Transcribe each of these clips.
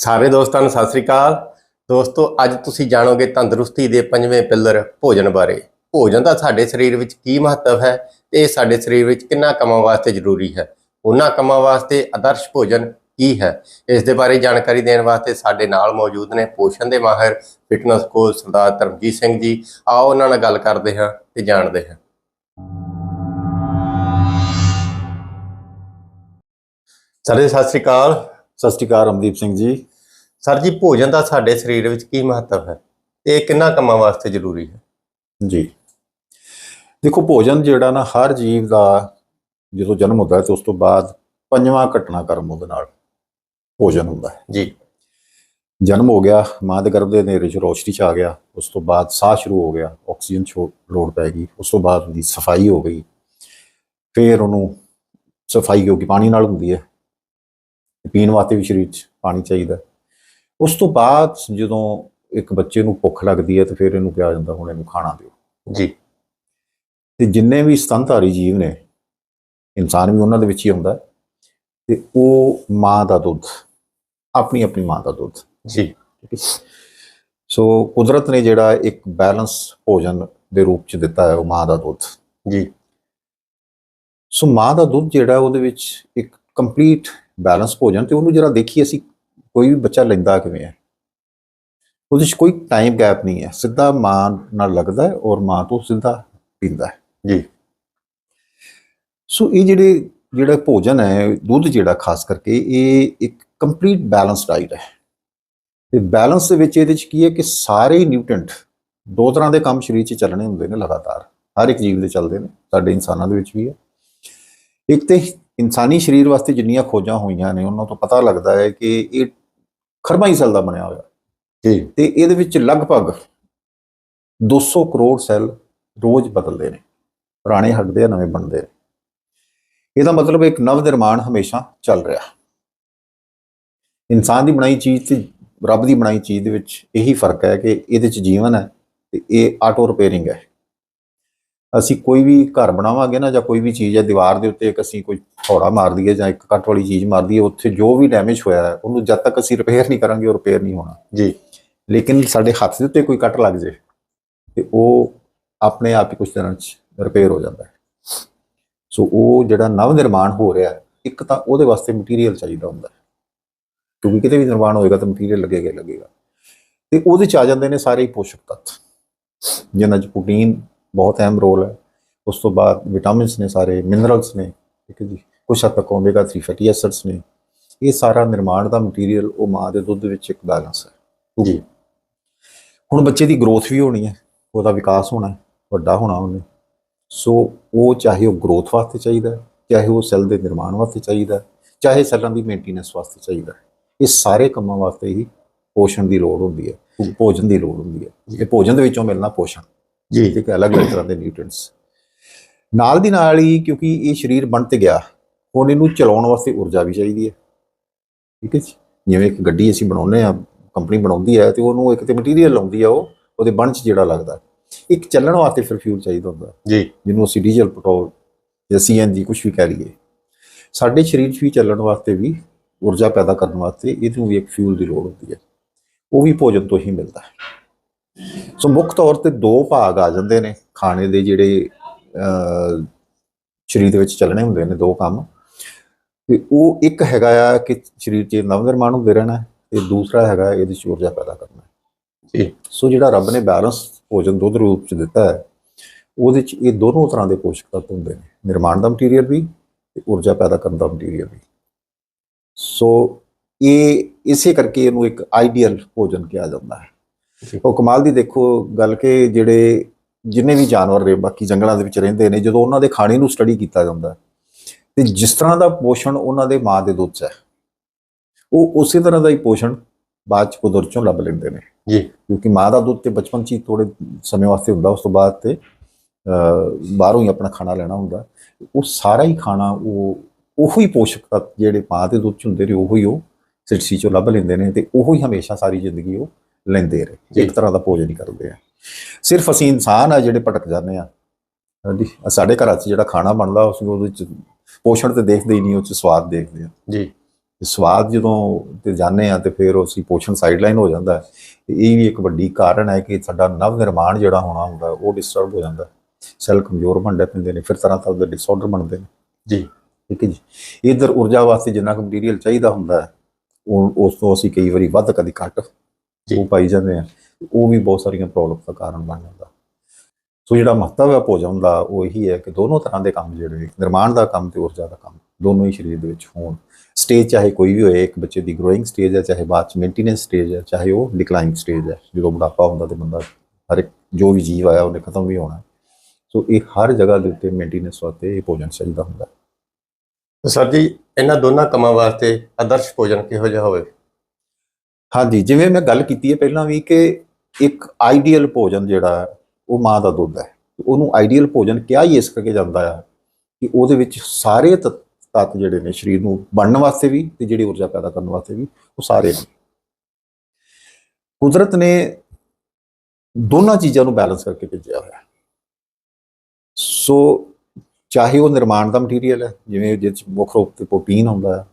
ਸਾਰੇ ਦੋਸਤਾਂ ਨੂੰ ਸਤਿ ਸ੍ਰੀ ਅਕਾਲ। ਦੋਸਤੋ, ਅੱਜ ਤੁਸੀਂ ਜਾਣੋਗੇ ਤੰਦਰੁਸਤੀ ਦੇ ਪੰਜਵੇਂ ਪਿੱਲਰ ਭੋਜਨ ਬਾਰੇ। ਭੋਜਨ ਦਾ ਸਾਡੇ ਸਰੀਰ ਵਿੱਚ ਕੀ ਮਹੱਤਵ ਹੈ ਤੇ ਇਹ ਸਾਡੇ ਸਰੀਰ ਵਿੱਚ ਕਿੰਨਾ ਕੰਮਾਂ ਵਾਸਤੇ ਜ਼ਰੂਰੀ ਹੈ? ਉਹਨਾਂ ਕੰਮਾਂ ਵਾਸਤੇ ਆਦਰਸ਼ ਭੋਜਨ ਕੀ ਹੈ? ਇਸ ਦੇ ਬਾਰੇ ਜਾਣਕਾਰੀ ਦੇਣ ਵਾਸਤੇ ਸਾਡੇ ਨਾਲ ਮੌਜੂਦ ਨੇ ਪੋਸ਼ਣ ਦੇ ਮਾਹਿਰ ਫਿਟਨੈਸ ਕੋਚ ਸਰਦਾਰ ਧਰਮਜੀਤ ਸਿੰਘ ਜੀ। ਆਓ ਉਹਨਾਂ ਨਾਲ ਗੱਲ ਕਰਦੇ ਹਾਂ ਤੇ ਜਾਣਦੇ ਹਾਂ। ਸਰ ਸਤਿ ਸ੍ਰੀ ਅਕਾਲ। ਸਤਿ ਸ਼੍ਰੀ ਅਕਾਲ ਰਮਦੀਪ ਸਿੰਘ ਜੀ। ਸਰ ਜੀ ਭੋਜਨ ਦਾ ਸਾਡੇ ਸਰੀਰ ਵਿੱਚ ਕੀ ਮਹੱਤਵ ਹੈ? ਤੇ ਇਹ ਕਿੰਨਾ ਕੰਮਾਂ ਵਾਸਤੇ ਜ਼ਰੂਰੀ ਹੈ? ਜੀ। ਦੇਖੋ ਭੋਜਨ ਜਿਹੜਾ ਨਾ ਹਰ ਜੀਵ ਦਾ ਜਦੋਂ ਜਨਮ ਹੁੰਦਾ ਹੈ ਤੇ ਉਸ ਤੋਂ ਬਾਅਦ ਪੰਜਵਾਂ ਘਟਨਾਕ੍ਰਮ ਉਹਦੇ ਨਾਲ ਭੋਜਨ ਹੁੰਦਾ ਹੈ। ਜੀ। ਜਨਮ ਹੋ ਗਿਆ ਮਾਂ ਦੇ ਗਰਭ ਦੇ ਹਨੇਰੇ 'ਚ ਰੋਸ਼ਨੀ 'ਚ ਆ ਗਿਆ ਉਸ ਤੋਂ ਬਾਅਦ ਸਾਹ ਸ਼ੁਰੂ ਹੋ ਗਿਆ ਆਕਸੀਜਨ ਲੋੜ ਪੈ ਗਈ ਉਸ ਤੋਂ ਬਾਅਦ ਉਹਦੀ ਸਫ਼ਾਈ ਹੋ ਗਈ। ਫਿਰ ਉਹਨੂੰ ਸਫ਼ਾਈ ਕਿਉਂਕਿ ਪਾਣੀ ਨਾਲ ਹੁੰਦੀ ਹੈ। ਪੀਣ ਵਾਸਤੇ ਵੀ ਸਰੀਰ 'ਚ ਪਾਣੀ ਚਾਹੀਦਾ। ਉਸ ਤੋਂ ਬਾਅਦ ਜਦੋਂ ਇੱਕ ਬੱਚੇ ਨੂੰ ਭੁੱਖ ਲੱਗਦੀ ਹੈ ਤੇ ਫਿਰ ਇਹਨੂੰ ਕਿਹਾ ਜਾਂਦਾ ਹੁਣ ਇਹਨੂੰ ਖਾਣਾ ਦਿਓ। ਜੀ। ਤੇ ਜਿੰਨੇ ਵੀ ਸਤਨਧਾਰੀ ਜੀਵ ਨੇ ਇਨਸਾਨ ਵੀ ਉਹਨਾਂ ਦੇ ਵਿੱਚ ਹੀ ਆਉਂਦਾ ਹੈ, ਤੇ ਉਹ ਮਾਂ ਦਾ ਦੁੱਧ ਆਪਣੀ ਆਪਣੀ ਮਾਂ ਦਾ ਦੁੱਧ। ਜੀ। ਸੋ ਕੁਦਰਤ ਨੇ ਜਿਹੜਾ ਇੱਕ ਬੈਲੈਂਸ ਭੋਜਨ ਦੇ ਰੂਪ ਚ ਦਿੱਤਾ ਹੈ ਉਹ ਮਾਂ ਦਾ ਦੁੱਧ। ਜੀ। ਸੋ ਮਾਂ ਦਾ ਦੁੱਧ ਜਿਹੜਾ ਉਹਦੇ ਵਿੱਚ ਇੱਕ ਕੰਪਲੀਟ ਬੈਲੈਂਸ ਭੋਜਨ ਤੇ ਉਹਨੂੰ ਜਿਹੜਾ ਦੇਖੀ ਅਸੀਂ ਕੋਈ ਵੀ ਬੱਚਾ ਲੈਂਦਾ ਕਿਵੇਂ ਹੈ? ਉਹਦੇ ਵਿੱਚ ਕੋਈ ਟਾਈਮ ਗੈਪ ਨਹੀਂ ਹੈ। ਸਿੱਧਾ ਮਾਂ ਨਾਲ ਲੱਗਦਾ ਹੈ ਔਰ ਮਾਂ ਤੋਂ ਸਿੱਧਾ ਪੀਂਦਾ ਹੈ। ਜੀ। ਸੋ ਇਹ ਜਿਹੜੇ, ਜਿਹੜਾ ਭੋਜਨ ਹੈ, ਦੁੱਧ ਜਿਹੜਾ ਖਾਸ ਕਰਕੇ, ਇਹ ਇੱਕ ਕੰਪਲੀਟ ਬੈਲੈਂਸ ਡਾਈਟ ਹੈ। ਤੇ ਬੈਲੈਂਸ ਦੇ ਵਿੱਚ ਇਹਦੇ ਚ ਕੀ ਹੈ ਕਿ ਸਾਰੇ ਨਿਊਟ੍ਰੀਐਂਟ ਦੋ ਤਰ੍ਹਾਂ ਦੇ ਕੰਮ ਸਰੀਰ 'ਚ ਚੱਲਣੇ ਹੁੰਦੇ ਨੇ ਲਗਾਤਾਰ। ਹਰ ਇੱਕ ਜੀਵ ਦੇ ਚੱਲਦੇ ਨੇ, ਸਾਡੇ ਇਨਸਾਨਾਂ ਦੇ ਵਿੱਚ ਵੀ ਹੈ। ਇੱਕ ਤੇ ਇਨਸਾਨੀ ਸਰੀਰ ਵਾਸਤੇ ਜਿੰਨੀਆਂ ਖੋਜਾਂ ਹੋਈਆਂ ਨੇ, ਉਹਨਾਂ ਤੋਂ ਪਤਾ ਲੱਗਦਾ ਹੈ ਕਿ ਇਹ ਖਰਬਾਂ ਹੀ ਸੈੱਲ ਦਾ ਬਣਿਆ ਹੋਇਆ। ਜੀ। ਤੇ ਇਹਦੇ ਵਿੱਚ ਲਗਭਗ 200 ਕਰੋੜ ਸੈੱਲ ਰੋਜ਼ ਬਦਲਦੇ ਨੇ। ਪੁਰਾਣੇ ਹਟਦੇ ਆ ਨਵੇਂ ਬਣਦੇ ਨੇ। ਇਹਦਾ ਮਤਲਬ ਇੱਕ ਨਵ ਨਿਰਮਾਣ ਹਮੇਸ਼ਾ ਚੱਲ ਰਿਹਾ। ਇਨਸਾਨ ਦੀ ਬਣਾਈ ਚੀਜ਼ ਤੇ ਰੱਬ ਦੀ ਬਣਾਈ ਚੀਜ਼ ਦੇ ਵਿੱਚ ਇਹੀ ਫ਼ਰਕ ਹੈ ਕਿ ਇਹਦੇ 'ਚ ਜੀਵਨ ਹੈ ਤੇ ਇਹ ਆਟੋ ਰਿਪੇਅਰਿੰਗ ਹੈ। ਅਸੀਂ ਕੋਈ ਵੀ ਘਰ ਬਣਾਵਾਂਗੇ ਨਾ ਜਾਂ ਕੋਈ ਵੀ ਚੀਜ਼ ਹੈ ਦੀਵਾਰ ਦੇ ਉੱਤੇ ਇੱਕ ਅਸੀਂ ਕੋਈ ਥੋੜਾ ਮਾਰ ਦਈਏ ਜਾਂ ਇੱਕ ਕੱਟ ਵਾਲੀ ਚੀਜ਼ ਮਾਰ ਦਈਏ ਉੱਥੇ ਜੋ ਵੀ ਡੈਮੇਜ ਹੋਇਆ ਹੈ ਉਹਨੂੰ ਜਦ ਤੱਕ ਅਸੀਂ ਰਿਪੇਅਰ ਨਹੀਂ ਕਰਾਂਗੇ ਉਹ ਰਿਪੇਅਰ ਨਹੀਂ ਹੋਣਾ। ਜੀ। ਲੇਕਿਨ ਸਾਡੇ ਹੱਥ ਦੇ ਉੱਤੇ ਕੋਈ ਕੱਟ ਲੱਗ ਜੇ ਤੇ ਉਹ ਆਪਣੇ ਆਪ ਹੀ ਕੁਝ ਦਿਨਾਂ ਚ ਰਿਪੇਅਰ ਹੋ ਜਾਂਦਾ ਹੈ। ਸੋ ਉਹ ਜਿਹੜਾ ਨਵ ਨਿਰਮਾਣ ਹੋ ਰਿਹਾ ਹੈ ਇੱਕ ਤਾਂ ਉਹਦੇ ਵਾਸਤੇ ਮਟੀਰੀਅਲ ਚਾਹੀਦਾ ਹੁੰਦਾ ਹੈ। ਕਿਉਂਕਿ ਕਿਤੇ ਵੀ ਨਿਰਮਾਣ ਹੋਏਗਾ ਤਾਂ ਮਟੀਰੀਅਲ ਲੱਗੇਗਾ ਲੱਗੇਗਾ। ਤੇ ਉਹਦੇ ਚ ਆ ਜਾਂਦੇ ਨੇ ਸਾਰੇ ਹੀ ਪੋਸ਼ਕ ਤੱਤ ਜਿਨ੍ਹਾਂ ਚ ਪ੍ਰੋਟੀਨ ਬਹੁਤ ਅਹਿਮ ਰੋਲ ਹੈ। ਉਸ ਤੋਂ ਬਾਅਦ ਵਿਟਾਮਿਨਸ ਨੇ ਸਾਰੇ ਮਿਨਰਲਸ ਨੇ ਠੀਕ ਹੈ ਜੀ। ਕੁਝ ਹੱਦ ਤੱਕ ਓਮੇਗਾ 3 ਫੈਟੀ ਐਸਿਡਸ ਨੇ। ਇਹ ਸਾਰਾ ਨਿਰਮਾਣ ਦਾ ਮਟੀਰੀਅਲ ਉਹ ਮਾਂ ਦੇ ਦੁੱਧ ਵਿੱਚ ਇੱਕ ਬੈਲੈਂਸ ਹੈ। ਜੀ। ਹੁਣ ਬੱਚੇ ਦੀ ਗਰੋਥ ਵੀ ਹੋਣੀ ਹੈ। ਉਹਦਾ ਵਿਕਾਸ ਹੋਣਾ ਹੈ। ਵੱਡਾ ਹੋਣਾ ਉਹਨੇ। ਸੋ ਉਹ ਚਾਹੇ ਉਹ ਗਰੋਥ ਵਾਸਤੇ ਚਾਹੀਦਾ ਚਾਹੇ ਉਹ ਸੈੱਲ ਦੇ ਨਿਰਮਾਣ ਵਾਸਤੇ ਚਾਹੀਦਾ ਚਾਹੇ ਸੈੱਲਾਂ ਦੀ ਮੇਨਟੇਨੈਂਸ ਵਾਸਤੇ ਚਾਹੀਦਾ ਇਹ ਸਾਰੇ ਕੰਮਾਂ ਵਾਸਤੇ ਹੀ ਪੋਸ਼ਣ ਦੀ ਲੋੜ ਹੁੰਦੀ ਹੈ। ਭੋਜਨ ਦੀ ਲੋੜ ਹੁੰਦੀ ਹੈ। ਇਹ ਭੋਜਨ ਦੇ ਵਿੱਚੋਂ ਮਿਲਣਾ ਪੋਸ਼ਣ। ਜੀ। ਠੀਕ ਹੈ ਅਲੱਗ-ਅਲੱਗ ਤਰ੍ਹਾਂ ਦੇ ਨਿਊਟ੍ਰੀਐਂਟਸ ਨਾਲ ਦੀ ਨਾਲ ਹੀ ਕਿਉਂਕਿ ਇਹ ਸਰੀਰ ਬਣ ਤੇ ਗਿਆ ਹੁਣ ਇਹਨੂੰ ਚਲਾਉਣ ਵਾਸਤੇ ਊਰਜਾ ਵੀ ਚਾਹੀਦੀ ਹੈ। ਠੀਕ ਹੈ ਜੀ? ਜਿਵੇਂ ਇੱਕ ਗੱਡੀ ਅਸੀਂ ਬਣਾਉਂਦੇ ਆ ਕੰਪਨੀ ਬਣਾਉਂਦੀ ਹੈ ਤੇ ਉਹਨੂੰ ਇੱਕ ਤੇ ਮਟੀਰੀਅਲ ਲਾਉਂਦੀ ਆ ਉਹ ਉਹਦੇ ਬਣ ਚ ਜਿਹੜਾ ਲੱਗਦਾ। ਇੱਕ ਚੱਲਣ ਵਾਸਤੇ ਫਿਰ ਫਿਊਲ ਚਾਹੀਦਾ ਹੁੰਦਾ। ਜੀ। ਜਿਹਨੂੰ ਅਸੀਂ ਡੀਜ਼ਲ ਪੈਟਰੋਲ ਜਾਂ ਸੀਐਨਜੀ ਕੁਝ ਵੀ ਕਹਿ ਲਈਏ। ਸਾਡੇ ਸਰੀਰ 'ਚ ਵੀ ਚੱਲਣ ਵਾਸਤੇ ਵੀ ਊਰਜਾ ਪੈਦਾ ਕਰਨ ਵਾਸਤੇ ਇਹਨੂੰ ਵੀ ਇੱਕ ਫਿਊਲ ਦੀ ਲੋੜ ਹੁੰਦੀ ਹੈ। ਉਹ ਵੀ ਭੋਜਨ ਤੋਂ ਹੀ ਮਿਲਦਾ। ਹੈ ਸੋ ਮੁੱਖ ਤੌਰ ਤੇ ਦੋ ਭਾਗ ਆ ਜਾਂਦੇ ਨੇ ਖਾਣੇ ਦੇ ਜਿਹੜੇ ਸਰੀਰ ਦੇ ਵਿੱਚ ਚੱਲਣੇ ਹੁੰਦੇ ਨੇ ਦੋ ਕੰਮ। ਤੇ ਉਹ ਇੱਕ ਹੈਗਾ ਆ ਕਿ ਸਰੀਰ 'ਚ ਨਵ ਨਿਰਮਾਣ ਹੁੰਦੇ ਰਹਿਣਾ ਹੈ, ਤੇ ਦੂਸਰਾ ਹੈਗਾ ਇਹਦੇ 'ਚ ਊਰਜਾ ਪੈਦਾ ਕਰਨਾ ਜੀ। ਸੋ ਜਿਹੜਾ ਰੱਬ ਨੇ ਬੈਲੈਂਸ ਭੋਜਨ ਦੁੱਧ ਰੂਪ ਚ ਦਿੱਤਾ ਹੈ ਉਹਦੇ ਚ ਇਹ ਦੋਨੋਂ ਤਰ੍ਹਾਂ ਦੇ ਪੋਸ਼ਕ ਤੱਤ ਹੁੰਦੇ ਨੇ ਨਿਰਮਾਣ ਦਾ ਮਟੀਰੀਅਲ ਵੀ ਤੇ ਊਰਜਾ ਪੈਦਾ ਕਰਨ ਦਾ ਮਟੀਰੀਅਲ ਵੀ। ਸੋ ਇਹ ਇਸੇ ਕਰਕੇ ਇਹਨੂੰ ਇੱਕ ਆਈਡੀਅਲ ਭੋਜਨ ਕਿਹਾ ਜਾਂਦਾ ਹੈ। ਉਹ ਕਮਾਲ ਦੀ ਦੇਖੋ ਗੱਲ ਕਿ ਜਿਹੜੇ ਜਿੰਨੇ ਵੀ ਜਾਨਵਰ ਨੇ ਬਾਕੀ ਜੰਗਲਾਂ ਦੇ ਵਿੱਚ ਰਹਿੰਦੇ ਨੇ ਜਦੋਂ ਉਹਨਾਂ ਦੇ ਖਾਣੇ ਨੂੰ ਸਟੱਡੀ ਕੀਤਾ ਜਾਂਦਾ ਹੈ, ਤੇ ਜਿਸ ਤਰ੍ਹਾਂ ਦਾ ਪੋਸ਼ਣ ਉਹਨਾਂ ਦੇ ਮਾਂ ਦੇ ਦੁੱਧ 'ਚ ਹੈ ਉਹ ਉਸੇ ਤਰ੍ਹਾਂ ਦਾ ਹੀ ਪੋਸ਼ਣ ਬਾਅਦ ਚ ਕੁਦਰਤ ਚੋਂ ਲੱਭ ਲੈਂਦੇ ਨੇ। ਜੀ। ਕਿਉਂਕਿ ਮਾਂ ਦਾ ਦੁੱਧ ਤੇ ਬਚਪਨ ਚ ਹੀ ਥੋੜੇ ਸਮੇਂ ਵਾਸਤੇ ਹੁੰਦਾ ਉਸ ਤੋਂ ਬਾਅਦ ਤੇ ਬਾਹਰੋਂ ਹੀ ਆਪਣਾ ਖਾਣਾ ਲੈਣਾ ਹੁੰਦਾ। ਉਹ ਸਾਰਾ ਹੀ ਖਾਣਾ ਉਹ ਉਹੀ ਪੋਸ਼ਕ ਤੱਤ ਜਿਹੜੇ ਮਾਂ ਦੇ ਦੁੱਧ ਚ ਹੁੰਦੇ ਨੇ ਉਹੀ ਉਹ ਸਿਰਸੀ ਚੋਂ ਲੱਭ ਲੈਂਦੇ ਨੇ ਤੇ ਉਹੀ ਹਮੇਸ਼ਾ ਸਾਰੀ ਜ਼ਿੰਦਗੀ ਉਹ ਲੈਂਦੇ ਰਹੇ। ਇੱਕ ਤਰ੍ਹਾਂ ਦਾ ਭੋਜਨ ਹੀ ਕਰਦੇ ਆ। ਸਿਰਫ ਅਸੀਂ ਇਨਸਾਨ ਆ ਜਿਹੜੇ ਭਟਕ ਜਾਂਦੇ ਆ। ਹਾਂਜੀ। ਸਾਡੇ ਘਰਾਂ 'ਚ ਜਿਹੜਾ ਖਾਣਾ ਬਣਦਾ ਉਸ ਨੂੰ ਉਹਦੇ ਚ ਪੋਸ਼ਣ ਤੇ ਦੇਖਦੇ ਹੀ ਨਹੀਂ ਉਹ ਚ ਸਵਾਦ ਦੇਖਦੇ ਆ। ਜੀ। ਸਵਾਦ ਜਦੋਂ ਤੇ ਜਾਂਦੇ ਆ ਤੇ ਫਿਰ ਅਸੀਂ ਪੋਸ਼ਣ ਸਾਈਡਲਾਈਨ ਹੋ ਜਾਂਦਾ। ਹੈ। ਇਹ ਵੀ ਇੱਕ ਵੱਡੀ ਕਾਰਨ ਹੈ ਕਿ ਸਾਡਾ ਨਵ ਨਿਰਮਾਣ ਜਿਹੜਾ ਹੋਣਾ ਹੁੰਦਾ ਉਹ ਡਿਸਟਰਬ ਹੋ ਜਾਂਦਾ। ਸੈੱਲ ਕਮਜ਼ੋਰ ਬਣਦੇ ਪੈਂਦੇ ਨੇ ਫਿਰ ਤਰ੍ਹਾਂ ਤਰ੍ਹਾਂ ਦੇ ਡਿਸਆਰਡਰ ਬਣਦੇ ਨੇ। ਜੀ। ਠੀਕ ਹੈ ਜੀ। ਇਧਰ ਊਰਜਾ ਵਾਸਤੇ ਜਿੰਨਾ ਕੁ ਮਟੀਰੀਅਲ ਚਾਹੀਦਾ ਹੁੰਦਾ ਉਹ ਉਸ ਤੋਂ ਅਸੀਂ ਕਈ ਵਾਰੀ ਵੱਧ ਕਦੀ ਘੱਟ। ਉਹ ਪਾਈ ਜਾਂਦੇ ਆ। ਉਹ ਵੀ ਬਹੁਤ ਸਾਰੀਆਂ ਪ੍ਰੋਬਲਮ ਦਾ ਕਾਰਨ ਬਣ ਜਾਂਦਾ। ਸੋ ਜਿਹੜਾ ਮਹੱਤਵ ਹੈ ਭੋਜਨ ਦਾ ਉਹ ਇਹੀ ਹੈ ਕਿ ਦੋਨੋਂ ਤਰ੍ਹਾਂ ਦੇ ਕੰਮ ਜਿਹੜੇ ਨਿਰਮਾਣ ਦਾ ਕੰਮ ਤੇ ਊਰਜਾ ਦਾ ਕੰਮ ਦੋਨੋਂ ਹੀ ਸਰੀਰ ਦੇ ਵਿੱਚ ਹੋਣ। ਸਟੇਜ ਚਾਹੇ ਕੋਈ ਵੀ ਹੋਏ ਇੱਕ ਬੱਚੇ ਦੀ ਗਰੋਇੰਗ ਸਟੇਜ ਹੈ ਚਾਹੇ ਬਾਅਦ ਚ ਮੇਨਟੇਨੈਂਸ ਸਟੇਜ ਹੈ ਚਾਹੇ ਉਹ ਡਿਕਲਾਈਨ ਸਟੇਜ ਹੈ ਜਦੋਂ ਬੁਢਾਪਾ ਹੁੰਦਾ ਤੇ ਬੰਦਾ ਹਰ ਇੱਕ ਜੋ ਵੀ ਜੀਵ ਆਇਆ ਉਹਨੇ ਖਤਮ ਵੀ ਹੋਣਾ ਸੋ ਇਹ ਹਰ ਜਗ੍ਹਾ ਦੇ ਉੱਤੇ ਮੇਨਟੇਨੈਂਸ ਵਾਸਤੇ ਇਹ ਭੋਜਨ ਚਾਹੀਦਾ ਹੁੰਦਾ ਸਰ ਜੀ ਇਹਨਾਂ ਦੋਨਾਂ ਕੰਮਾਂ ਵਾਸਤੇ ਆਦਰਸ਼ ਭੋਜਨ ਕਿਹੋ ਜਿਹਾ ਹੋਵੇ? ਹਾਂਜੀ, ਜਿਵੇਂ ਮੈਂ ਗੱਲ ਕੀਤੀ ਹੈ ਪਹਿਲਾਂ ਵੀ ਕਿ ਇੱਕ ਆਈਡੀਅਲ ਭੋਜਨ ਜਿਹੜਾ ਉਹ ਮਾਂ ਦਾ ਦੁੱਧ ਹੈ। ਉਹਨੂੰ ਆਈਡੀਅਲ ਭੋਜਨ ਕਿਹਾ ਹੀ ਇਸ ਕਰਕੇ ਜਾਂਦਾ ਹੈ ਕਿ ਉਹਦੇ ਵਿੱਚ ਸਾਰੇ ਤੱਤ ਤੱਤ ਜਿਹੜੇ ਨੇ ਸਰੀਰ ਨੂੰ ਬਣਨ ਵਾਸਤੇ ਵੀ ਤੇ ਜਿਹੜੀ ਊਰਜਾ ਪੈਦਾ ਕਰਨ ਵਾਸਤੇ ਵੀ ਉਹ ਸਾਰੇ ਨੇ। ਕੁਦਰਤ ਨੇ ਦੋਨਾਂ ਚੀਜ਼ਾਂ ਨੂੰ ਬੈਲੈਂਸ ਕਰਕੇ ਭੇਜਿਆ ਹੋਇਆ ਸੋ ਚਾਹੇ ਉਹ ਨਿਰਮਾਣ ਦਾ ਮਟੀਰੀਅਲ ਹੈ, ਜਿਵੇਂ ਜਿਹਦੇ ਚ ਮੁੱਖ ਰੂਪ ਤੇ ਪ੍ਰੋਟੀਨ ਹੁੰਦਾ ਹੈ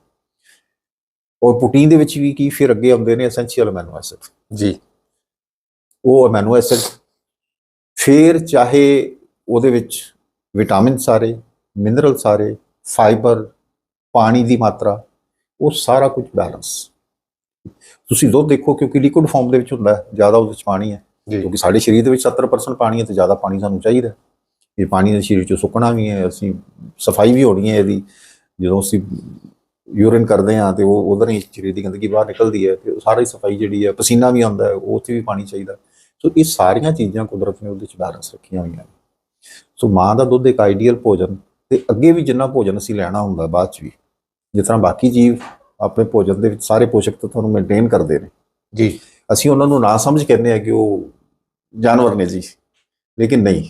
ਔਰ ਪ੍ਰੋਟੀਨ ਦੇ ਵਿੱਚ ਵੀ ਕੀ ਫਿਰ ਅੱਗੇ ਆਉਂਦੇ ਨੇ ਐਸੈਂਸ਼ੀਅਲ ਅਮੀਨੋ ਐਸਿਡ ਜੀ। ਉਹ ਅਮੀਨੋ ਐਸਿਡ ਫਿਰ ਚਾਹੇ ਉਹਦੇ ਵਿੱਚ ਵਿਟਾਮਿਨ ਸਾਰੇ ਮਿਨਰਲ ਸਾਰੇ ਫਾਈਬਰ ਪਾਣੀ ਦੀ ਮਾਤਰਾ ਉਹ ਸਾਰਾ ਕੁਝ ਬੈਲੈਂਸ ਤੁਸੀਂ ਦੁੱਧ ਦੇਖੋ ਕਿਉਂਕਿ ਲਿਕੁਇਡ ਫਾਰਮ ਦੇ ਵਿੱਚ ਹੁੰਦਾ ਹੈ ਜ਼ਿਆਦਾ ਉਹਦੇ ਵਿੱਚ ਪਾਣੀ ਹੈ। ਕਿਉਂਕਿ ਸਾਡੇ ਸਰੀਰ ਦੇ ਵਿੱਚ 70% ਪਾਣੀ ਹੈ ਤੇ ਜ਼ਿਆਦਾ ਪਾਣੀ ਸਾਨੂੰ ਚਾਹੀਦਾ। ਇਹ ਪਾਣੀ ਦੇ ਸਰੀਰ ਚੋਂ ਸੁੱਕਣਾ ਵੀ ਹੈ ਅਸੀਂ ਸਫ਼ਾਈ ਵੀ ਹੋਣੀ ਹੈ ਇਹਦੀ। ਜਦੋਂ ਅਸੀਂ ਯੂਰਿਨ ਕਰਦੇ ਹਾਂ ਤੇ ਉਹ ਉਧਰ ਹੀ ਸਰੀਰ ਦੀ ਗੰਦਗੀ ਬਾਹਰ ਨਿਕਲਦੀ ਹੈ ਤੇ ਉਹ ਸਾਰੀ ਸਫ਼ਾਈ ਜਿਹੜੀ ਹੈ ਪਸੀਨਾ ਵੀ ਆਉਂਦਾ ਹੈ ਉਹ ਉੱਥੇ ਵੀ ਪਾਣੀ ਚਾਹੀਦਾ ਸੋ ਇਹ ਸਾਰੀਆਂ ਚੀਜ਼ਾਂ ਕੁਦਰਤ ਨੇ ਉਹਦੇ ਚ ਬੈਲੈਂਸ ਰੱਖੀਆਂ ਹੋਈਆਂ ਨੇ। ਸੋ ਮਾਂ ਦਾ ਦੁੱਧ ਇੱਕ ਆਈਡੀਅਲ ਭੋਜਨ ਤੇ ਅੱਗੇ ਵੀ ਜਿੰਨਾ ਭੋਜਨ ਅਸੀਂ ਲੈਣਾ ਹੁੰਦਾ ਬਾਅਦ ਚ ਵੀ ਜਿਸ ਤਰ੍ਹਾਂ ਬਾਕੀ ਜੀਵ ਆਪਣੇ ਭੋਜਨ ਦੇ ਵਿੱਚ ਸਾਰੇ ਪੋਸ਼ਕ ਤੱਤਾਂ ਨੂੰ ਮੇਨਟੇਨ ਕਰਦੇ ਨੇ। ਜੀ। ਅਸੀਂ ਉਹਨਾਂ ਨੂੰ ਨਾ ਸਮਝ ਕਹਿੰਦੇ ਆ ਕਿ ਉਹ ਜਾਨਵਰ ਨੇ ਜੀ ਲੇਕਿਨ ਨਹੀਂ।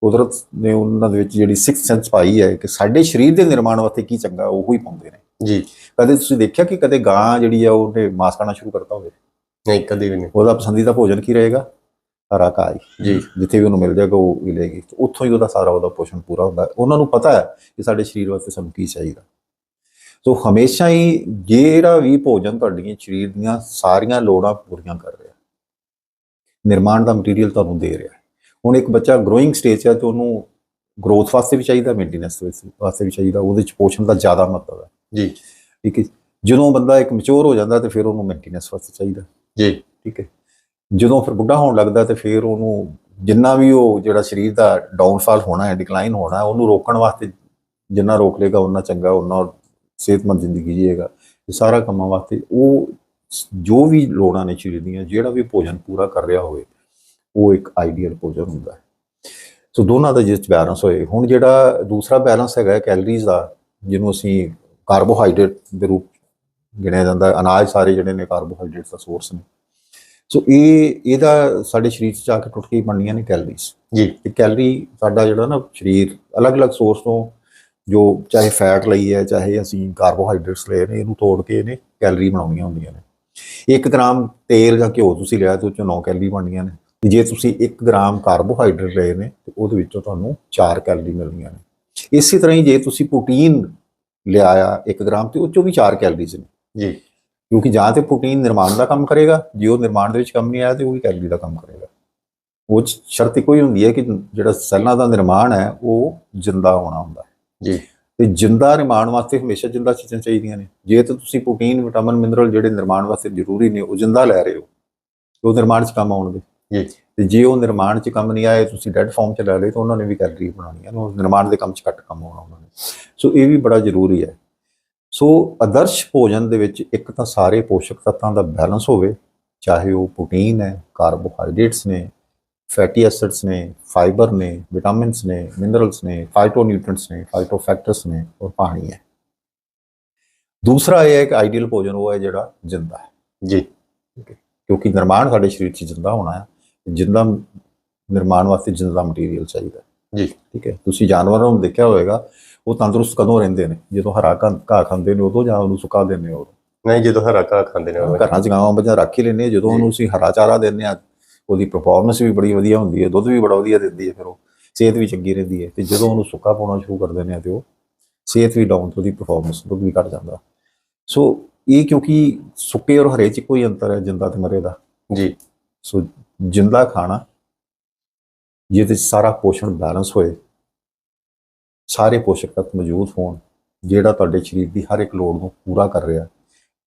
ਕੁਦਰਤ ਨੇ ਉਹਨਾਂ ਦੇ ਵਿੱਚ ਜਿਹੜੀ ਸਿਕਸ ਸੈਂਸ ਪਾਈ ਹੈ ਕਿ ਸਾਡੇ ਸਰੀਰ ਦੇ ਨਿਰਮਾਣ ਵਾਸਤੇ ਕੀ ਚੰਗਾ ਉਹ ਹੀ ਪਾਉਂਦੇ ਨੇ। ਜੀ। ਕਦੇ ਤੁਸੀਂ ਦੇਖਿਆ ਕਿ ਕਦੇ ਗਾਂ ਜਿਹੜੀ ਆ ਉਹਨੇ ਮਾਸ ਖਾਣਾ ਸ਼ੁਰੂ ਕਰਤਾ ਹੋਵੇ? ਨਹੀਂ ਕਦੇ ਵੀ ਨਹੀਂ। ਉਹਦਾ ਪਸੰਦੀਦਾ ਭੋਜਨ ਕੀ ਰਹੇਗਾ? ਹਰਾ ਘਾਹ ਹੀ ਜੀ। ਜਿੱਥੇ ਵੀ ਉਹਨੂੰ ਮਿਲ ਜਾਏਗਾ ਉਹ ਮਿਲੇਗੀ ਤੇ ਉੱਥੋਂ ਹੀ ਉਹਦਾ ਸਾਰਾ ਉਹਦਾ ਪੋਸ਼ਣ ਪੂਰਾ ਹੁੰਦਾ। ਹੈ ਉਹਨਾਂ ਨੂੰ ਪਤਾ ਹੈ ਕਿ ਸਾਡੇ ਸਰੀਰ ਵਾਸਤੇ ਸਾਨੂੰ ਕੀ ਚਾਹੀਦਾ। ਸੋ ਹਮੇਸ਼ਾ ਹੀ ਜਿਹੜਾ ਵੀ ਭੋਜਨ ਤੁਹਾਡੀਆਂ ਸਰੀਰ ਦੀਆਂ ਸਾਰੀਆਂ ਲੋੜਾਂ ਪੂਰੀਆਂ ਕਰ ਰਿਹਾ। ਨਿਰਮਾਣ ਦਾ ਮਟੀਰੀਅਲ ਤੁਹਾਨੂੰ ਦੇ ਰਿਹਾ। ਹੁਣ ਇੱਕ ਬੱਚਾ ਗਰੋਇੰਗ ਸਟੇਜ ਹੈ ਤੇ ਉਹਨੂੰ ਗਰੋਥ ਵਾਸਤੇ ਵੀ ਚਾਹੀਦਾ ਮੇਨਟੇਨੈਂਸ ਵਾਸਤੇ ਵੀ ਚਾਹੀਦਾ। ਉਹਦੇ 'ਚ ਪੋਸ਼ਣ ਦਾ ਜ਼ਿਆਦਾ ਮਹੱਤਵ ਹੈ। ਜੀ। ਠੀਕ ਹੈ ਜਦੋਂ ਬੰਦਾ ਇੱਕ ਮੈਚੁਰ ਹੋ ਜਾਂਦਾ ਤੇ ਫਿਰ ਉਹਨੂੰ ਮੇਨਟੇਨੈਂਸ ਵਾਸਤੇ ਚਾਹੀਦਾ। ਜੀ। ਠੀਕ ਹੈ। ਜਦੋਂ ਫਿਰ ਬੁੱਢਾ ਹੋਣ ਲੱਗਦਾ ਤੇ ਫਿਰ ਉਹਨੂੰ ਜਿੰਨਾ ਵੀ ਉਹ ਜਿਹੜਾ ਸਰੀਰ ਦਾ ਡਾਊਨਫਾਲ ਹੋਣਾ ਹੈ ਡਿਕਲਾਈਨ ਹੋਣਾ ਹੈ ਉਹਨੂੰ ਰੋਕਣ ਵਾਸਤੇ ਜਿੰਨਾ ਰੋਕ ਲੇਗਾ ਉਹਨਾਂ ਚੰਗਾ ਉਹਨਾਂ ਸਿਹਤਮੰਦ ਜ਼ਿੰਦਗੀ ਜੀਏਗਾ। ਇਹ ਸਾਰਾ ਕੰਮਾਂ ਵਾਸਤੇ ਉਹ ਜੋ ਵੀ ਲੋੜਾਂ ਨੇ ਸਰੀਰ ਦੀਆਂ ਜਿਹੜਾ ਵੀ ਭੋਜਨ ਪੂਰਾ ਕਰ ਰਿਹਾ ਹੋਵੇ ਉਹ ਇੱਕ ਆਈਡੀਅਲ ਭੋਜਨ ਹੁੰਦਾ ਹੈ। ਸੋ ਦੋਨਾਂ ਦਾ ਜਿਸ ਬੈਲੈਂਸ ਹੋਏ। ਹੁਣ ਜਿਹੜਾ ਦੂਸਰਾ ਬੈਲੈਂਸ ਹੈਗਾ ਕੈਲਰੀਜ਼ ਦਾ ਜਿਹਨੂੰ ਅਸੀਂ ਕਾਰਬੋਹਾਈਡਰੇਟ ਦੇ ਰੂਪ ਗਿਣਿਆ ਜਾਂਦਾ ਅਨਾਜ ਸਾਰੇ ਜਿਹੜੇ ਨੇ ਕਾਰਬੋਹਾਈਡਰੇਟ ਦਾ ਸੋਰਸ ਨੇ। ਸੋ ਇਹ ਇਹਦਾ ਸਾਡੇ ਸਰੀਰ 'ਚ ਜਾ ਕੇ ਟੁੱਟ ਕੇ ਬਣਨੀਆਂ ਨੇ ਕੈਲਰੀਜ਼ ਜੀ। ਤੇ ਕੈਲਰੀ ਸਾਡਾ ਜਿਹੜਾ ਨਾ ਸਰੀਰ ਅਲੱਗ-ਅਲੱਗ ਸੋਰਸ ਤੋਂ ਜੋ ਚਾਹੇ ਫੈਟ ਲਈ ਹੈ ਚਾਹੇ ਅਸੀਂ ਕਾਰਬੋਹਾਈਡਰੇਟਸ ਲਏ ਨੇ ਇਹਨੂੰ ਤੋੜ ਕੇ ਇਹਨੇ ਕੈਲਰੀ ਬਣਾਉਣੀਆਂ ਹੁੰਦੀਆਂ ਨੇ। 1 ਗ੍ਰਾਮ ਤੇਲ ਜਾਂ ਘਿਓ ਤੁਸੀਂ ਲਿਆ ਤੇ ਉਹ ਚੋਂ 9 ਕੈਲਰੀ ਬਣਨੀਆਂ ਨੇ। ਤੇ ਜੇ ਤੁਸੀਂ 1 ਗ੍ਰਾਮ ਕਾਰਬੋਹਾਈਡਰੇਟ ਲਏ ਨੇ ਤੇ ਉਹਦੇ ਵਿੱਚੋਂ ਤੁਹਾਨੂੰ 4 ਕੈਲਰੀ ਮਿਲਣੀਆਂ ਨੇ। ਇਸੇ ਤਰ੍ਹਾਂ ਹੀ ਜੇ ਤੁਸੀਂ ਪ੍ਰੋਟੀਨ ਲਿਆਇਆ 1 ਗ੍ਰਾਮ ਤੇ ਉਹ ਚੋਂ ਵੀ 4 ਕੈਲਰੀਜ਼ ਨੇ ਜੀ। ਕਿਉਂਕਿ ਜਾਂ ਤੇ ਪ੍ਰੋਟੀਨ ਨਿਰਮਾਣ ਦਾ ਕੰਮ ਕਰੇਗਾ ਜੇ ਉਹ ਨਿਰਮਾਣ ਦੇ ਵਿੱਚ ਕੰਮ ਨਹੀਂ ਆਇਆ ਤੇ ਉਹ ਵੀ ਕੈਲਰੀ ਦਾ ਕੰਮ ਕਰੇਗਾ। ਉਹ 'ਚ ਸ਼ਰਤ ਇੱਕੋ ਹੀ ਹੁੰਦੀ ਹੈ ਕਿ ਜਿਹੜਾ ਸੈੱਲਾਂ ਦਾ ਨਿਰਮਾਣ ਹੈ ਉਹ ਜਿੰਦਾ ਹੋਣਾ ਹੁੰਦਾ। ਜੀ। ਤੇ ਜਿੰਦਾ ਨਿਰਮਾਣ ਵਾਸਤੇ ਹਮੇਸ਼ਾ ਜਿੰਦਾ ਚੀਜ਼ਾਂ ਚਾਹੀਦੀਆਂ ਨੇ। ਜੇ ਤਾਂ ਤੁਸੀਂ ਪ੍ਰੋਟੀਨ ਵਿਟਾਮਿਨ ਮਿਨਰਲ ਜਿਹੜੇ ਨਿਰਮਾਣ ਵਾਸਤੇ ਜ਼ਰੂਰੀ ਨੇ ਉਹ ਜਿੰਦਾ ਲੈ ਰਹੇ ਹੋ ਉਹ ਨਿਰਮਾਣ 'ਚ ਕੰਮ ਆਉਣਗੇ। ਜੀ। ਤੇ ਜੇ ਉਹ ਨਿਰਮਾਣ 'ਚ ਕੰਮ ਨਹੀਂ ਆਏ ਤੁਸੀਂ ਡੈਡ ਫਾਰਮ 'ਚ ਲੈ ਲਏ ਤਾਂ ਉਹਨਾਂ ਨੇ ਵੀ ਕੈਲਰੀ ਬਣਾਉਣੀਆਂ ਨੇ ਉਹ ਨਿਰਮਾਣ ਦੇ ਕੰਮ 'ਚ ਘੱਟ ਕੰਮ ਆਉਣਾ ਉਹਨਾਂ ਨੇ। ਸੋ ਇਹ ਵੀ ਬੜਾ ਜ਼ਰੂਰੀ ਹੈ। ਸੋ ਆਦਰਸ਼ ਭੋਜਨ ਦੇ ਵਿੱਚ ਇੱਕ ਤਾਂ ਸਾਰੇ ਪੋਸ਼ਕ ਤੱਤਾਂ ਦਾ ਬੈਲੈਂਸ ਹੋਵੇ ਚਾਹੇ ਉਹ ਪ੍ਰੋਟੀਨ ਹੈ ਕਾਰਬੋਹਾਈਡਰੇਟਸ ਨੇ ਫੈਟੀ ਐਸਿਡਸ ਨੇ ਫਾਈਬਰ ਨੇ ਵਿਟਾਮਿਨਸ ਨੇ ਮਿਨਰਲਸ ਨੇ ਫਾਈਟੋਨਿਊਟ੍ਰੀਐਂਟਸ ਨੇ ਫਾਈਟੋਫੈਕਟਰਸ ਨੇ ਔਰ ਪਾਣੀ ਹੈ। ਦੂਸਰਾ ਇਹ ਹੈ ਕਿ ਆਈਡੀਅਲ ਭੋਜਨ ਉਹ ਹੈ ਜਿਹੜਾ ਜਿੰਦਾ ਹੈ। ਜੀ। ਕਿਉਂਕਿ ਨਿਰਮਾਣ ਸਾਡੇ ਸਰੀਰ 'ਚ ਜਿੰਦਾ ਹੋਣਾ ਹੈ। ਜਿੰਦਾ ਨਿਰਮਾਣ ਵਾਸਤੇ ਜਿੰਦਾ ਮਟੀਰੀਅਲ ਚਾਹੀਦਾ। ਜੀ। ਠੀਕ ਹੈ? ਤੁਸੀਂ ਜਾਨਵਰਾਂ ਨੂੰ ਦੇਖਿਆ ਹੋਵੇਗਾ ਉਹ ਤੰਦਰੁਸਤ ਕਦੋਂ ਰਹਿੰਦੇ ਨੇ? ਜਦੋਂ ਹਰਾ ਘਾਹ ਖਾਂਦੇ ਨੇ ਉਦੋਂ ਜਾਂ ਉਹਨੂੰ ਸੁਕਾ ਦਿੰਦੇ ਹੋ? ਨਹੀਂ ਜਦੋਂ ਹਰਾ ਘਾਹ ਖਾਂਦੇ ਨੇ। ਘਰਾਂ 'ਚ ਗਾਵਾਂ ਬੱਚਾ ਰੱਖ ਹੀ ਲੈਂਦੇ ਜਦੋਂ। ਉਹਨੂੰ ਅਸੀਂ ਹਰਾ ਚਾਰਾ ਦਿੰਦੇ ਆ ਉਹਦੀ ਪਰਫਾਰਮੈਂਸ ਵੀ ਬੜੀ ਵਧੀਆ ਹੁੰਦੀ ਹੈ ਦੁੱਧ ਵੀ ਬੜਾ ਵਧੀਆ ਦਿੰਦੀ ਹੈ ਫਿਰ ਉਹ ਸਿਹਤ ਵੀ ਚੰਗੀ ਰਹਿੰਦੀ ਹੈ। ਤੇ ਜਦੋਂ ਉਹਨੂੰ ਸੁੱਕਾ ਪਾਉਣਾ ਸ਼ੁਰੂ ਕਰ ਦਿੰਦੇ ਆ ਤੇ ਉਹ ਸਿਹਤ ਵੀ ਡਾਊਨ ਤੇ ਉਹਦੀ ਪਰਫਾਰਮੈਂਸ ਦੁੱਧ ਵੀ ਘਟ ਜਾਂਦਾ। ਸੋ ਇਹ ਕਿਉਂਕਿ ਸੁੱਕੇ ਔਰ ਹਰੇ ਚ ਕੋਈ ਅੰਤਰ ਹੈ ਜਿੰਦਾ ਤੇ ਮਰੇ ਦਾ। ਜੀ। ਸੋ ਜਿੰਦਾ ਖਾਣਾ ਜਿਹਦੇ 'ਚ ਸਾਰਾ ਪੋਸ਼ਣ ਬੈਲੈਂਸ ਹੋਏ ਸਾਰੇ ਪੋਸ਼ਕ ਤੱਤ ਮੌਜੂਦ ਹੋਣ ਜਿਹੜਾ ਤੁਹਾਡੇ ਸਰੀਰ ਦੀ ਹਰ ਇੱਕ ਲੋੜ ਨੂੰ ਪੂਰਾ ਕਰ ਰਿਹਾ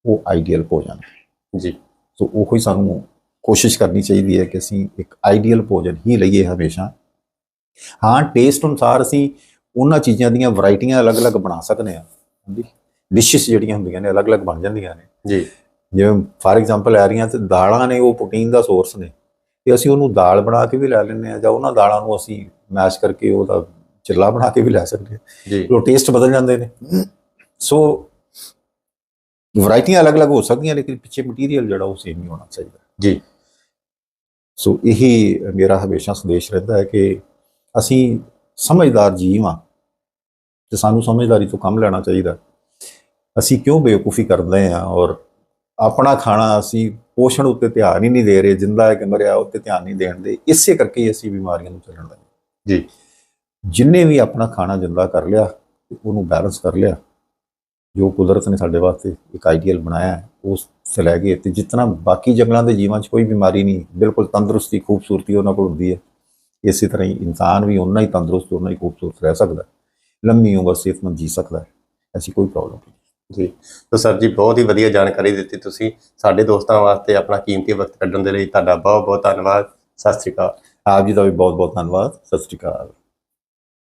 ਉਹ ਆਈਡੀਅਲ ਭੋਜਨ ਹੈ। ਜੀ। ਸੋ ਉਹ ਹੀ ਸਾਨੂੰ ਕੋਸ਼ਿਸ਼ ਕਰਨੀ ਚਾਹੀਦੀ ਹੈ ਕਿ ਅਸੀਂ ਇੱਕ ਆਈਡੀਅਲ ਭੋਜਨ ਹੀ ਲਈਏ ਹਮੇਸ਼ਾ। ਹਾਂ ਟੇਸਟ ਅਨੁਸਾਰ ਅਸੀਂ ਉਹਨਾਂ ਚੀਜ਼ਾਂ ਦੀਆਂ ਵੈਰਾਈਟੀਆਂ ਅਲੱਗ-ਅਲੱਗ ਬਣਾ ਸਕਦੇ ਹਾਂ। ਹਾਂਜੀ। ਡਿਸ਼ਸ ਜਿਹੜੀਆਂ ਹੁੰਦੀਆਂ ਨੇ ਅਲੱਗ-ਅਲੱਗ ਬਣ ਜਾਂਦੀਆਂ ਨੇ। ਜੀ। ਜਿਵੇਂ ਫਾਰ ਐਗਜ਼ਾਮਪਲ ਆ ਰਹੀਆਂ ਤੇ ਦਾਲਾਂ ਨੇ ਉਹ ਪ੍ਰੋਟੀਨ ਦਾ ਸੋਰਸ ਨੇ। ਤੇ ਅਸੀਂ ਉਹਨੂੰ ਦਾਲ ਬਣਾ ਕੇ ਵੀ ਲੈ ਲੈਂਦੇ ਆ ਜਾਂ ਉਹਨਾਂ ਦਾਲਾਂ ਨੂੰ ਅਸੀਂ ਮੈਸ਼ ਕਰਕੇ ਉਹਦਾ ਚਿੱਲਾ ਬਣਾ ਕੇ ਵੀ ਲੈ ਸਕਦੇ ਹਾਂ। ਜੀ। ਉਹ ਟੇਸਟ ਬਦਲ ਜਾਂਦੇ ਨੇ। ਸੋ ਵੈਰਾਈਟੀਆਂ ਅਲੱਗ-ਅਲੱਗ ਹੋ ਸਕਦੀਆਂ ਲੇਕਿਨ ਪਿੱਛੇ ਮਟੀਰੀਅਲ ਜਿਹੜਾ ਉਹ ਸੇਮ ਹੀ ਹੋਣਾ ਚਾਹੀਦਾ। ਜੀ। ਸੋ ਇਹੀ ਮੇਰਾ ਹਮੇਸ਼ਾ ਸੰਦੇਸ਼ ਰਹਿੰਦਾ ਹੈ ਕਿ ਅਸੀਂ ਸਮਝਦਾਰ ਜੀਵ ਹਾਂ ਤੇ ਸਾਨੂੰ ਸਮਝਦਾਰੀ ਤੋਂ ਕੰਮ ਲੈਣਾ ਚਾਹੀਦਾ। ਅਸੀਂ ਕਿਉਂ ਬੇਵਕੂਫੀ ਕਰਦੇ ਹਾਂ ਔਰ ਆਪਣਾ ਖਾਣਾ ਅਸੀਂ ਪੋਸ਼ਣ ਉੱਤੇ ਧਿਆਨ ਹੀ ਨਹੀਂ ਦੇ ਰਹੇ ਜਿੰਦਾ ਹੈ ਕਿ ਮਰਿਆ ਉੱਤੇ ਧਿਆਨ ਨਹੀਂ ਦੇਣ ਦੇ ਇਸੇ ਕਰਕੇ ਹੀ ਅਸੀਂ ਬਿਮਾਰੀਆਂ ਨੂੰ ਚੱਲਣ ਲੱਗੇ। ਜੀ। ਜਿੰਨੇ ਵੀ ਆਪਣਾ ਖਾਣਾ ਜਿੰਦਾ ਕਰ ਲਿਆ ਉਹਨੂੰ ਬੈਲੈਂਸ ਕਰ ਲਿਆ ਜੋ ਕੁਦਰਤ ਨੇ ਸਾਡੇ ਵਾਸਤੇ ਇੱਕ ਆਈਡੀਅਲ ਬਣਾਇਆ ਹੈ ਉਸ ਸੇ ਲੈ ਗਏ ਤੇ ਜਿਤਨਾ ਬਾਕੀ ਜੰਗਲਾਂ ਦੇ ਜੀਵਾਂ 'ਚ ਕੋਈ ਬਿਮਾਰੀ ਨਹੀਂ ਬਿਲਕੁਲ ਤੰਦਰੁਸਤੀ ਖੂਬਸੂਰਤੀ ਉਹਨਾਂ ਕੋਲ ਹੁੰਦੀ ਹੈ। ਇਸੇ ਤਰ੍ਹਾਂ ਹੀ ਇਨਸਾਨ ਵੀ ਉਨਾ ਹੀ ਤੰਦਰੁਸਤ ਉਨਾ ਹੀ ਖੂਬਸੂਰਤ ਰਹਿ ਸਕਦਾ। ਲੰਮੀ ਉਮਰ ਸਿਹਤਮੰਦ ਜੀ ਸਕਦਾ ਐਸੀ ਕੋਈ ਪ੍ਰੋਬਲਮ ਨਹੀਂ। ਜੀ। ਤਾਂ ਸਰ ਜੀ ਬਹੁਤ ਹੀ ਵਧੀਆ ਜਾਣਕਾਰੀ ਦਿੱਤੀ ਤੁਸੀਂ। ਸਾਡੇ ਦੋਸਤਾਂ ਵਾਸਤੇ ਆਪਣਾ ਕੀਮਤੀ ਵਕਤ ਕੱਢਣ ਦੇ ਲਈ ਤੁਹਾਡਾ ਬਹੁਤ ਬਹੁਤ ਧੰਨਵਾਦ। ਸਤਿ ਸ਼੍ਰੀ ਅਕਾਲ। ਆਪ ਜੀ ਦਾ ਵੀ ਬਹੁਤ ਬਹੁਤ ਧੰਨਵਾਦ। ਸਤਿ ਸ਼੍ਰੀ ਅਕਾਲ।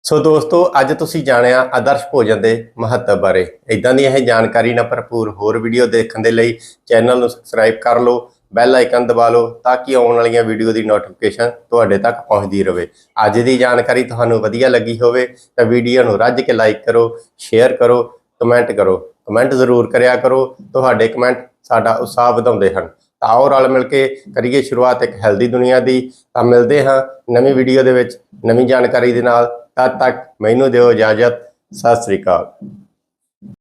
ਸੋ ਦੋਸਤੋ ਅੱਜ ਤੁਸੀਂ ਜਾਣਿਆ ਆਦਰਸ਼ ਭੋਜਨ ਦੇ ਮਹੱਤਵ ਬਾਰੇ। ਇਦਾਂ ਦੀ ਇਹ ਜਾਣਕਾਰੀ ਨਾਲ ਭਰਪੂਰ ਹੋਰ ਵੀਡੀਓ ਦੇਖਣ ਦੇ ਲਈ ਚੈਨਲ ਨੂੰ ਸਬਸਕ੍ਰਾਈਬ ਕਰ ਲਓ ਬੈਲ ਆਈਕਨ ਦਬਾ ਲਓ ਤਾਂ ਕਿ ਆਉਣ ਵਾਲੀਆਂ ਵੀਡੀਓ ਦੀ ਨੋਟੀਫਿਕੇਸ਼ਨ ਤੁਹਾਡੇ ਤੱਕ ਪਹੁੰਚਦੀ ਰਹੇ। ਅੱਜ ਦੀ ਜਾਣਕਾਰੀ ਤੁਹਾਨੂੰ ਵਧੀਆ ਲੱਗੀ ਹੋਵੇ ਤਾਂ ਵੀਡੀਓ ਨੂੰ ਰੱਜ ਕੇ ਲਾਈਕ ਕਰੋ ਸ਼ੇਅਰ ਕਰੋ ਕਮੈਂਟ ਕਰੋ। ਕਮੈਂਟ ਜ਼ਰੂਰ ਕਰਿਆ ਕਰੋ, ਤੁਹਾਡੇ ਕਮੈਂਟ ਸਾਡਾ ਉਤਸ਼ਾਹ ਵਧਾਉਂਦੇ ਹਨ। ਤਾਂ ਆਓ ਰਲ ਮਿਲ ਕੇ ਕਰੀਏ ਸ਼ੁਰੂਆਤ ਇੱਕ ਹੈਲਦੀ ਦੁਨੀਆ ਦੀ। ਤਾਂ ਮਿਲਦੇ ਹਾਂ ਨਵੀਂ ਵੀਡੀਓ ਦੇ ਵਿੱਚ ਨਵੀਂ ਜਾਣਕਾਰੀ ਦੇ ਨਾਲ। ਤਦ ਤੱਕ ਮੈਨੂੰ ਦਿਓ ਇਜਾਜ਼ਤ। ਸਤਿ ਸ੍ਰੀ ਅਕਾਲ।